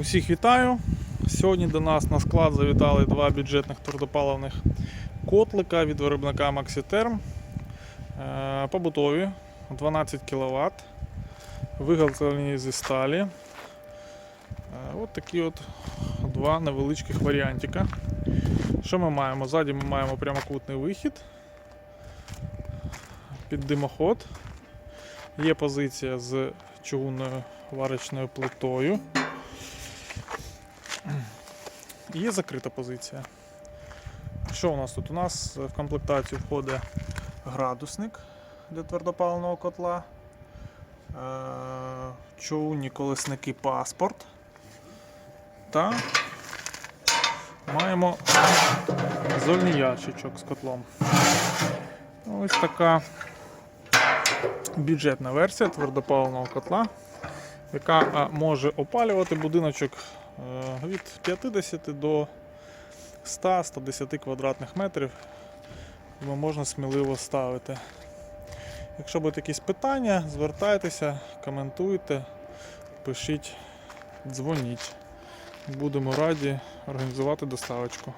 Усіх вітаю. Сьогодні до нас на склад завітали два бюджетних твердопаливних котлика від виробника Maxiterm. Е, Побутові 12 кВт. Виготовлені зі сталі. Е, От такі от два невеличких варіантика. Що ми маємо? Ззаді ми маємо прямокутний вихід під димоход. Є позиція з чугунною варочною плитою. Є закрита позиція. Що у нас тут? У нас в комплектацію входить градусник для твердопаливного котла, е, човунні колесники паспорт та маємо зольний ящичок з котлом. Ось така бюджетна версія твердопаливного котла, яка може опалювати будиночок е, від 50 до 100-110 квадратних метрів. Можна сміливо ставити. Якщо будуть якісь питання, звертайтеся, коментуйте, пишіть, дзвоніть. Будемо раді організувати доставочку.